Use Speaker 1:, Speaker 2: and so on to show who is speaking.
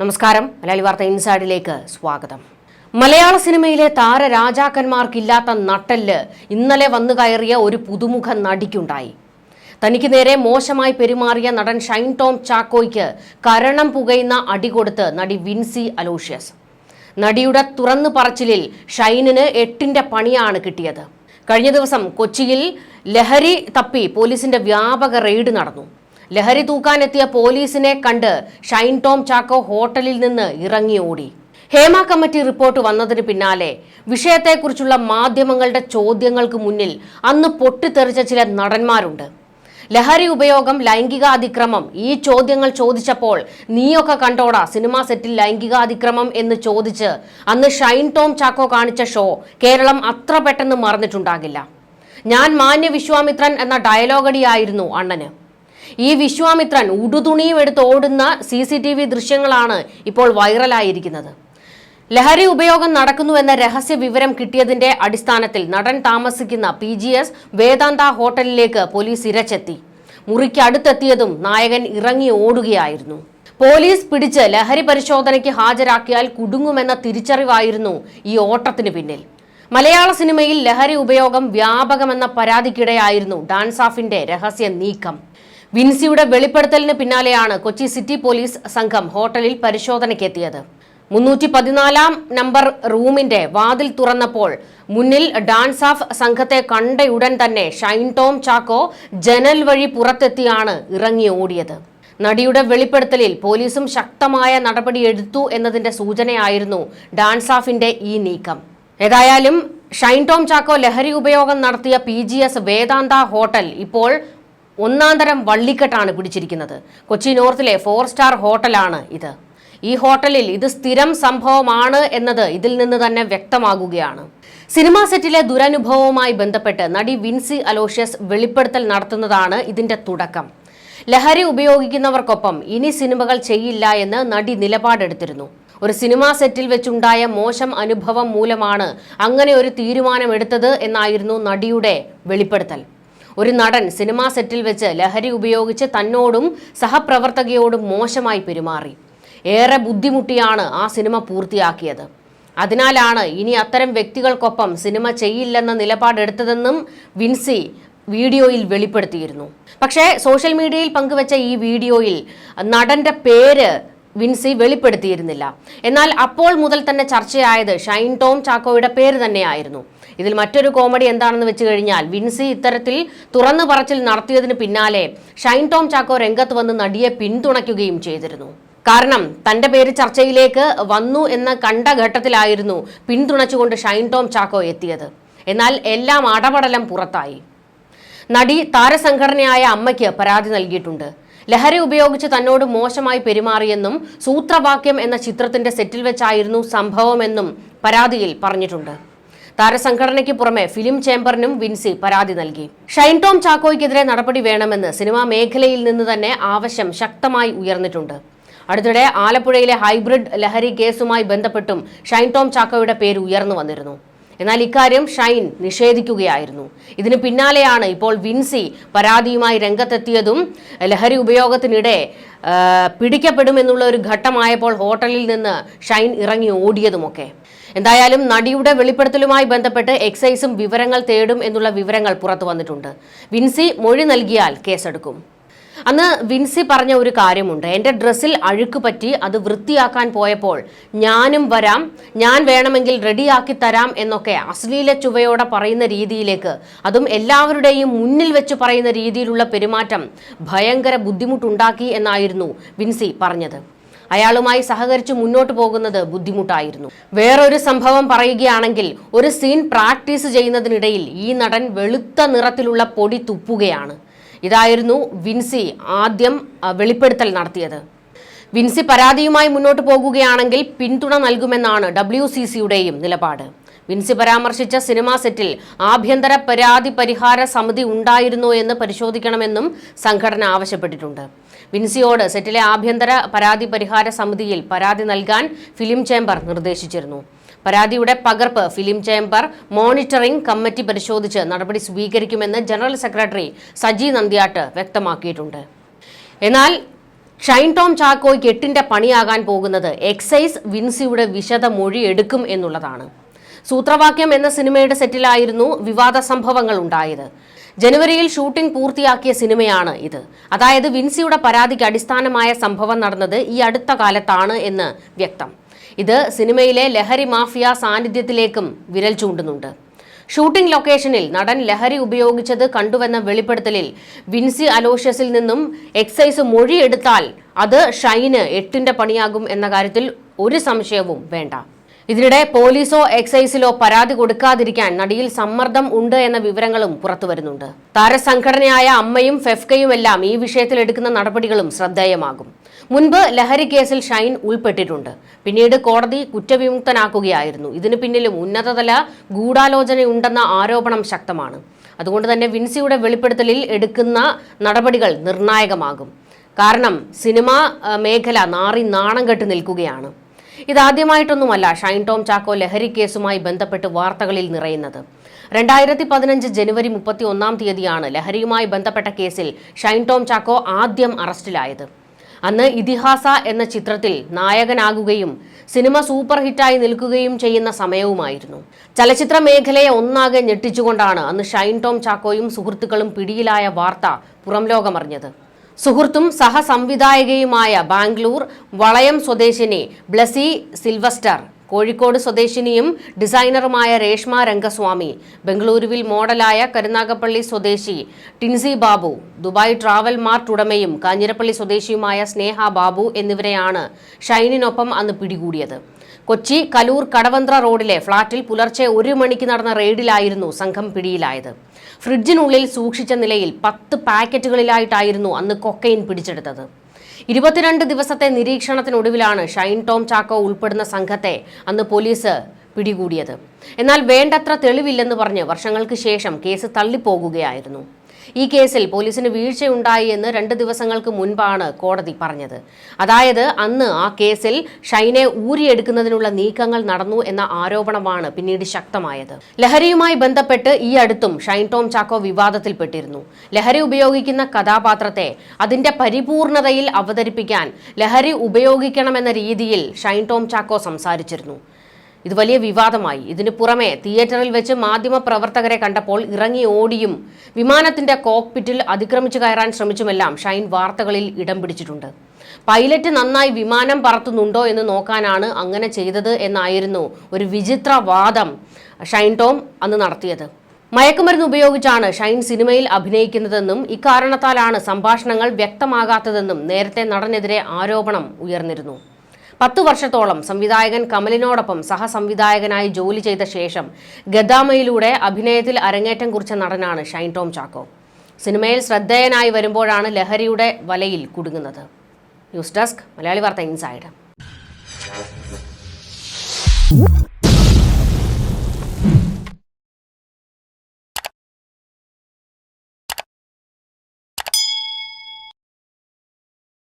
Speaker 1: നമസ്കാരം. മലയാളി വാർത്ത ഇൻസൈഡിലേക്ക് സ്വാഗതം. മലയാള സിനിമയിലെ താരരാജാക്കന്മാർക്കില്ലാത്ത നട്ടെല്ല് ഇന്നലെ വന്നു കയറിയ ഒരു പുതുമുഖ നടിക്കുണ്ടായി. തനിക്ക് നേരെ മോശമായി പെരുമാറിയ നടൻ ഷൈൻ ടോം ചാക്കോയ്ക്ക് കരണം പുകയുന്ന അടി കൊടുത്ത് നടി വിൻസി അലോഷ്യസ്. നടിയുടെ തുറന്നു പറച്ചിലിൽ ഷൈനിന് എട്ടിന്റെ പണിയാണ് കിട്ടിയത്. കഴിഞ്ഞ ദിവസം കൊച്ചിയിൽ ലഹരി തപ്പി പോലീസിന്റെ വ്യാപക റെയ്ഡ് നടന്നു. ലഹരി തൂക്കാനെത്തിയ പോലീസിനെ കണ്ട് ഷൈൻ ടോം ചാക്കോ ഹോട്ടലിൽ നിന്ന് ഇറങ്ങി ഓടി. ഹേമ കമ്മിറ്റി റിപ്പോർട്ട് വന്നതിന് പിന്നാലെ വിഷയത്തെക്കുറിച്ചുള്ള മാധ്യമങ്ങളുടെ ചോദ്യങ്ങൾക്ക് മുന്നിൽ അന്ന് പൊട്ടിത്തെറിച്ച ചില നടന്മാരുണ്ട്. ലഹരി ഉപയോഗം ലൈംഗികാതിക്രമം ഈ ചോദ്യങ്ങൾ ചോദിച്ചപ്പോൾ നീയൊക്കെ കണ്ടോടാ സിനിമാ സെറ്റിൽ ലൈംഗികാതിക്രമം എന്ന് ചോദിച്ച് അന്ന് ഷൈൻ ടോം ചാക്കോ കാണിച്ച ഷോ കേരളം അത്ര പെട്ടെന്ന് മറന്നിട്ടുണ്ടാകില്ല. ഞാൻ മാന്യ വിശ്വാമിത്രൻ എന്ന ഡയലോഗടിയായിരുന്നു അണ്ണന്. ഈ വിശ്വാമിത്രൻ ഉടുതുണിയും എടുത്ത് ഓടുന്ന സി സി ടി വി ദൃശ്യങ്ങളാണ് ഇപ്പോൾ വൈറലായിരിക്കുന്നത്. ലഹരി ഉപയോഗം നടക്കുന്നുവെന്ന രഹസ്യ വിവരം കിട്ടിയതിന്റെ അടിസ്ഥാനത്തിൽ നടൻ താമസിക്കുന്ന പി ജി എസ് വേദാന്ത ഹോട്ടലിലേക്ക് പോലീസ് ഇരച്ചെത്തി. മുറിക്കടുത്തെത്തിയതും നായകൻ ഇറങ്ങി ഓടുകയായിരുന്നു. പോലീസ് പിടിച്ച് ലഹരി പരിശോധനയ്ക്ക് ഹാജരാക്കിയാൽ കുടുങ്ങുമെന്ന തിരിച്ചറിവായിരുന്നു ഈ ഓട്ടത്തിന് പിന്നിൽ. മലയാള സിനിമയിൽ ലഹരി ഉപയോഗം വ്യാപകമെന്ന പരാതിക്കിടെയായിരുന്നു ഡാൻസ് ഓഫിന്റെ രഹസ്യ നീക്കം. വിൻസിയുടെ വെളിപ്പെടുത്തലിന് പിന്നാലെയാണ് കൊച്ചി സിറ്റി പോലീസ് സംഘം ഹോട്ടലിൽ പരിശോധനയ്ക്കെത്തിയത്. മുന്നൂറ്റി പതിനാലാം നമ്പർ റൂമിന്റെ വാതിൽ തുറന്നപ്പോൾ മുന്നിൽ ഡാൻസ് ഓഫ് സംഘത്തെ കണ്ടയുടൻ തന്നെ ഷൈൻ ടോം ചാക്കോ ജനൽ വഴി പുറത്തെത്തിയാണ് ഇറങ്ങി ഓടിയത്. നടിയുടെ വെളിപ്പെടുത്തലിൽ പോലീസും ശക്തമായ നടപടി എടുത്തു എന്നതിന്റെ സൂചനയായിരുന്നു ഡാൻസ് ഓഫിന്റെ ഈ നീക്കം. ഏതായാലും ഷൈൻ ടോം ചാക്കോ ലഹരി ഉപയോഗം നടത്തിയ P G S Vedanta hotel ഇപ്പോൾ ഒന്നാന്തരം വള്ളിക്കെട്ടാണ് പിടിച്ചിരിക്കുന്നത്. കൊച്ചി നോർത്തിലെ ഫോർ സ്റ്റാർ ഹോട്ടലാണ് ഇത്. ഈ ഹോട്ടലിൽ ഇത് സ്ഥിരം സംഭവമാണ് എന്നത് ഇതിൽ നിന്ന് തന്നെ വ്യക്തമാകുകയാണ്. സിനിമാ സെറ്റിലെ ദുരനുഭവവുമായി ബന്ധപ്പെട്ട് നടി വിൻസി അലോഷ്യസ് വെളിപ്പെടുത്തൽ നടത്തുന്നതാണ് ഇതിന്റെ തുടക്കം. ലഹരി ഉപയോഗിക്കുന്നവർക്കൊപ്പം ഇനി സിനിമകൾ ചെയ്യില്ല എന്ന് നടി നിലപാടെടുത്തിരുന്നു. ഒരു സിനിമാ സെറ്റിൽ വെച്ചുണ്ടായ മോശം അനുഭവം മൂലമാണ് അങ്ങനെ ഒരു തീരുമാനമെടുത്തത് എന്നായിരുന്നു നടിയുടെ വെളിപ്പെടുത്തൽ. ഒരു നടൻ സിനിമാ സെറ്റിൽ വെച്ച് ലഹരി ഉപയോഗിച്ച് തന്നോടും സഹപ്രവർത്തകയോടും മോശമായി പെരുമാറി. ഏറെ ബുദ്ധിമുട്ടിയാണ് ആ സിനിമ പൂർത്തിയാക്കിയത്. അതിനാലാണ് ഇനി അത്തരം വ്യക്തികൾക്കൊപ്പം സിനിമ ചെയ്യില്ലെന്ന നിലപാടെടുത്തതെന്നും വിൻസി വീഡിയോയിൽ വെളിപ്പെടുത്തിയിരുന്നു. പക്ഷേ സോഷ്യൽ മീഡിയയിൽ പങ്കുവച്ച ഈ വീഡിയോയിൽ നടന്റെ പേര് വിൻസി വെളിപ്പെടുത്തിയിരുന്നില്ല. എന്നാൽ അപ്പോൾ മുതൽ തന്നെ ചർച്ചയായത് ഷൈൻ ടോം ചാക്കോയുടെ പേര് തന്നെയായിരുന്നു. ഇതിൽ മറ്റൊരു കോമഡി എന്താണെന്ന് വെച്ച് കഴിഞ്ഞാൽ വിൻസി ഇത്തരത്തിൽ തുറന്നു പറച്ചിൽ നടത്തിയതിന് പിന്നാലെ ഷൈൻ ടോം ചാക്കോ രംഗത്ത് വന്ന് നടിയെ പിന്തുണയ്ക്കുകയും ചെയ്തിരുന്നു. കാരണം തന്റെ പേര് ചർച്ചയിലേക്ക് വന്നു എന്ന കണ്ട ഘട്ടത്തിലായിരുന്നു പിന്തുണച്ചുകൊണ്ട് ഷൈൻ ടോം ചാക്കോ എത്തിയത്. എന്നാൽ എല്ലാം അടപടലം പുറത്തായി. നടി താരസംഘടനയായ അമ്മയ്ക്ക് പരാതി നൽകിയിട്ടുണ്ട്. ലഹരി ഉപയോഗിച്ച് തന്നോട് മോശമായി പെരുമാറിയെന്നും സൂത്രവാക്യം എന്ന ചിത്രത്തിന്റെ സെറ്റിൽ വെച്ചായിരുന്നു സംഭവമെന്നും പരാതിയിൽ പറഞ്ഞിട്ടുണ്ട്. താരസംഘടനയ്ക്ക് പുറമെ ഫിലിം ചേംബറിനും വിൻസി പരാതി നൽകി. ഷൈൻ ടോം ചാക്കോയ്ക്കെതിരെ നടപടി വേണമെന്ന് സിനിമാ മേഖലയിൽ നിന്ന് തന്നെ ആവശ്യം ശക്തമായി ഉയർന്നിട്ടുണ്ട്. അടുത്തിടെ ആലപ്പുഴയിലെ ഹൈബ്രിഡ് ലഹരി കേസുമായി ബന്ധപ്പെട്ടും ഷൈൻ ടോം ചാക്കോയുടെ പേര് ഉയർന്നു വന്നിരുന്നു. എന്നാൽ ഇക്കാര്യം ഷൈൻ നിഷേധിക്കുകയായിരുന്നു. ഇതിന് പിന്നാലെയാണ് ഇപ്പോൾ വിൻസി പരാതിയുമായി രംഗത്തെത്തിയതും ലഹരി ഉപയോഗത്തിനിടെ പിടിക്കപ്പെടുമെന്നുള്ള ഒരു ഘട്ടമായപ്പോൾ ഹോട്ടലിൽ നിന്ന് ഷൈൻ ഇറങ്ങി ഓടിയതുമൊക്കെ. എന്തായാലും നടിയുടെ വെളിപ്പെടുത്തലുമായി ബന്ധപ്പെട്ട് എക്സൈസും വിവരങ്ങൾ തേടും എന്നുള്ള വിവരങ്ങൾ പുറത്തു വന്നിട്ടുണ്ട്. വിൻസി മൊഴി നൽകിയാൽ കേസെടുക്കും. അന്ന് വിൻസി പറഞ്ഞ ഒരു കാര്യമുണ്ട്. എന്റെ ഡ്രസ്സിൽ അഴുക്ക് പറ്റി അത് വൃത്തിയാക്കാൻ പോയപ്പോൾ ഞാനും വരാം ഞാൻ വേണമെങ്കിൽ റെഡിയാക്കി തരാം എന്നൊക്കെ അശ്ലീല ചുവയോടെ പറയുന്ന രീതിയിലേക്ക് അതും എല്ലാവരുടെയും മുന്നിൽ വെച്ച് പറയുന്ന രീതിയിലുള്ള പെരുമാറ്റം ഭയങ്കര ബുദ്ധിമുട്ടുണ്ടാക്കി എന്നായിരുന്നു വിൻസി പറഞ്ഞത്. അയാളുമായി സഹകരിച്ച് മുന്നോട്ട് പോകുന്നത് ബുദ്ധിമുട്ടായിരുന്നു. വേറൊരു സംഭവം പറയുകയാണെങ്കിൽ ഒരു സീൻ പ്രാക്ടീസ് ചെയ്യുന്നതിനിടയിൽ ഈ നടൻ വെളുത്ത നിറത്തിലുള്ള പൊടി തുപ്പുകയാണ്. ഇതായിരുന്നു വിൻസി ആദ്യം വെളിപ്പെടുത്തൽ നടത്തിയത്. വിൻസി പരാതിയുമായി മുന്നോട്ട് പോകുകയാണെങ്കിൽ പിന്തുണ നൽകുമെന്നാണ് ഡബ്ല്യു സി സിയുടെയും നിലപാട്. വിൻസി പരാമർശിച്ച സിനിമാ സെറ്റിൽ ആഭ്യന്തര പരാതി പരിഹാര സമിതി ഉണ്ടായിരുന്നോ എന്ന് പരിശോധിക്കണമെന്നും സംഘടന ആവശ്യപ്പെട്ടിട്ടുണ്ട്. വിൻസിയോട് സെറ്റിലെ ആഭ്യന്തര പരാതി പരിഹാര സമിതിയിൽ പരാതി നൽകാൻ ഫിലിം ചേംബർ നിർദ്ദേശിച്ചിരുന്നു. പരാതിയുടെ പകർപ്പ് ഫിലിം ചേംബർ മോണിറ്ററിംഗ് കമ്മിറ്റി പരിശോധിച്ച് നടപടി സ്വീകരിക്കുമെന്ന് ജനറൽ സെക്രട്ടറി സജി നന്ദ്യാട്ട് വ്യക്തമാക്കിയിട്ടുണ്ട്. എന്നാൽ ഷൈൻ ടോം ചാക്കോയ്ക്ക് എട്ടിന്റെ പണിയാകാൻ പോകുന്നത് എക്സൈസ് വിൻസിയുടെ വിശദ മൊഴി എടുക്കും എന്നുള്ളതാണ്. സൂത്രവാക്യം എന്ന സിനിമയുടെ സെറ്റിലായിരുന്നു വിവാദ സംഭവങ്ങൾ ഉണ്ടായത്. ജനുവരിയിൽ ഷൂട്ടിംഗ് പൂർത്തിയാക്കിയ സിനിമയാണ് ഇത്. അതായത് വിൻസിയുടെ പരാതിക്ക് അടിസ്ഥാനമായ സംഭവം നടന്നത് ഈ അടുത്ത കാലത്താണ് എന്ന് വ്യക്തം. ഇത് സിനിമയിലെ ലഹരി മാഫിയ സാന്നിധ്യത്തിലേക്കും വിരൽ ചൂണ്ടുന്നുണ്ട്. ഷൂട്ടിംഗ് ലൊക്കേഷനിൽ നടൻ ലഹരി ഉപയോഗിച്ചത് കണ്ടുവെന്ന വെളിപ്പെടുത്തലിൽ വിൻസി അലോഷ്യസിൽ നിന്നും എക്സൈസ് മൊഴിയെടുത്താൽ അത് ഷൈന് എട്ടിന്റെ പണിയാകും എന്ന കാര്യത്തിൽ ഒരു സംശയവും വേണ്ട. ഇതിനിടെ പോലീസോ എക്സൈസിലോ പരാതി കൊടുക്കാതിരിക്കാൻ നടിയിൽ സമ്മർദ്ദം ഉണ്ട് എന്ന വിവരങ്ങളും പുറത്തുവരുന്നുണ്ട് താരസംഘടനയായ അമ്മയും ഫെഫ്കയുമെല്ലാം ഈ വിഷയത്തിൽ എടുക്കുന്ന നടപടികളും ശ്രദ്ധേയമാകും. മുൻപ് ലഹരി കേസിൽ ഷൈൻ ഉൾപ്പെട്ടിട്ടുണ്ട്. പിന്നീട് കോടതി കുറ്റവിമുക്തനാക്കുകയായിരുന്നു. ഇതിനു പിന്നിലും ഉന്നതതല ഗൂഢാലോചനയുണ്ടെന്ന ആരോപണം ശക്തമാണ്. അതുകൊണ്ട് തന്നെ വിൻസിയുടെ വെളിപ്പെടുത്തലിൽ എടുക്കുന്ന നടപടികൾ നിർണായകമാകും. കാരണം സിനിമാ മേഖല നാറി നാണം കെട്ട് നിൽക്കുകയാണ്. ഇതാദ്യമായിട്ടൊന്നുമല്ല ഷൈൻ ടോം ചാക്കോ ലഹരി കേസുമായി ബന്ധപ്പെട്ട് വാർത്തകളിൽ നിറയുന്നത്. രണ്ടായിരത്തി പതിനഞ്ച് ജനുവരി മുപ്പത്തി ഒന്നാം തീയതിയാണ് ലഹരിയുമായി ബന്ധപ്പെട്ട കേസിൽ ഷൈൻ ടോം ചാക്കോ ആദ്യം അറസ്റ്റിലായത്. അന്ന് ഇതിഹാസ എന്ന ചിത്രത്തിൽ നായകനാകുകയും സിനിമ സൂപ്പർ ഹിറ്റായി നിൽക്കുകയും ചെയ്യുന്ന സമയവുമായിരുന്നു. ചലച്ചിത്ര മേഖലയെ ഒന്നാകെ ഞെട്ടിച്ചുകൊണ്ടാണ് അന്ന് ഷൈൻ ടോം ചാക്കോയും സുഹൃത്തുക്കളും പിടിയിലായ വാർത്ത പുറം ലോകമറിഞ്ഞത് സുഹൃത്തും സഹസംവിധായകയുമായ ബാംഗ്ലൂർ വളയം സ്വദേശിനി ബ്ലസി സിൽവസ്റ്റർ കോഴിക്കോട് സ്വദേശിനിയും ഡിസൈനറുമായ രേഷ്മ രംഗസ്വാമി ബംഗളൂരുവിൽ മോഡലായ കരുനാഗപ്പള്ളി സ്വദേശി Tincy Babu Dubai travel mart ഉടമയും Kanjirappally സ്വദേശിയുമായ സ്നേഹ ബാബു എന്നിവരെയാണ് ഷൈനിനൊപ്പം അന്ന് പിടികൂടിയത്. കൊച്ചി കലൂർ കടവന്ത്ര റോഡിലെ ഫ്ളാറ്റിൽ പുലർച്ചെ ഒരു മണിക്ക് നടന്ന റെയ്ഡിലായിരുന്നു സംഘം പിടിയിലായത്. ഫ്രിഡ്ജിനുള്ളിൽ സൂക്ഷിച്ച നിലയിൽ പത്ത് പാക്കറ്റുകളിലായിട്ടായിരുന്നു അന്ന് കൊക്കൈൻ പിടിച്ചെടുത്തത്. ഇരുപത്തിരണ്ട് ദിവസത്തെ നിരീക്ഷണത്തിനൊടുവിലാണ് ഷൈൻ ടോം ചാക്കോ ഉൾപ്പെടുന്ന സംഘത്തെ അന്ന് പോലീസ് പിടികൂടിയത്. എന്നാൽ വേണ്ടത്ര തെളിവില്ലെന്ന് പറഞ്ഞ് വർഷങ്ങൾക്ക് ശേഷം കേസ് തള്ളിപ്പോകുകയായിരുന്നു. ഈ കേസിൽ പോലീസിന് വീഴ്ചയുണ്ടായി എന്ന് രണ്ട് ദിവസങ്ങൾക്ക് മുൻപാണ് കോടതി പറഞ്ഞത്. അതായത് അന്ന് ആ കേസിൽ ഷൈനെ ഊരിയെടുക്കുന്നതിനുള്ള നീക്കങ്ങൾ നടന്നു എന്ന ആരോപണമാണ് പിന്നീട് ശക്തമായത്. ലഹരിയുമായി ബന്ധപ്പെട്ട് ഈ അടുത്തും ഷൈൻ ടോം ചാക്കോ വിവാദത്തിൽപ്പെട്ടിരുന്നു. ലഹരി ഉപയോഗിക്കുന്ന കഥാപാത്രത്തെ അതിന്റെ പരിപൂർണതയിൽ അവതരിപ്പിക്കാൻ ലഹരി ഉപയോഗിക്കണമെന്ന രീതിയിൽ ഷൈൻ ടോം ചാക്കോ സംസാരിച്ചിരുന്നു. ഇത് വലിയ വിവാദമായി. ഇതിനു പുറമെ തിയേറ്ററിൽ വെച്ച് മാധ്യമ പ്രവർത്തകരെ കണ്ടപ്പോൾ ഇറങ്ങി ഓടിയും വിമാനത്തിന്റെ കോക്പിറ്റിൽ അതിക്രമിച്ചു കയറാൻ ശ്രമിച്ചുമെല്ലാം ഷൈൻ വാർത്തകളിൽ ഇടം പിടിച്ചിട്ടുണ്ട്. പൈലറ്റ് നന്നായി വിമാനം പറത്തുന്നുണ്ടോ എന്ന് നോക്കാനാണ് അങ്ങനെ ചെയ്തത് എന്നായിരുന്നു ഒരു വിചിത്ര വാദം ഷൈൻ ടോം അന്ന് നടത്തിയത്. മയക്കുമരുന്ന് ഉപയോഗിച്ചാണ് ഷൈൻ സിനിമയിൽ അഭിനയിക്കുന്നതെന്നും ഇക്കാരണത്താലാണ് സംഭാഷണങ്ങൾ വ്യക്തമാകാത്തതെന്നും നേരത്തെ നടനെതിരെ ആരോപണം ഉയർന്നിരുന്നു. പത്തു വർഷത്തോളം സംവിധായകൻ കമലിനോടൊപ്പം സഹസംവിധായകനായി ജോലി ചെയ്ത ശേഷം ഗദാമയിലൂടെ അഭിനയത്തിൽ അരങ്ങേറ്റം കുറിച്ച നടനാണ് ഷൈൻ ടോം ചാക്കോ. സിനിമയിൽ ശ്രദ്ധേയനായി വരുമ്പോഴാണ് ലഹരിയുടെ വലയിൽ കുടുങ്ങുന്നത്. ന്യൂസ് ഡെസ്ക് മലയാളി വാർത്ത ഇൻസൈഡ്.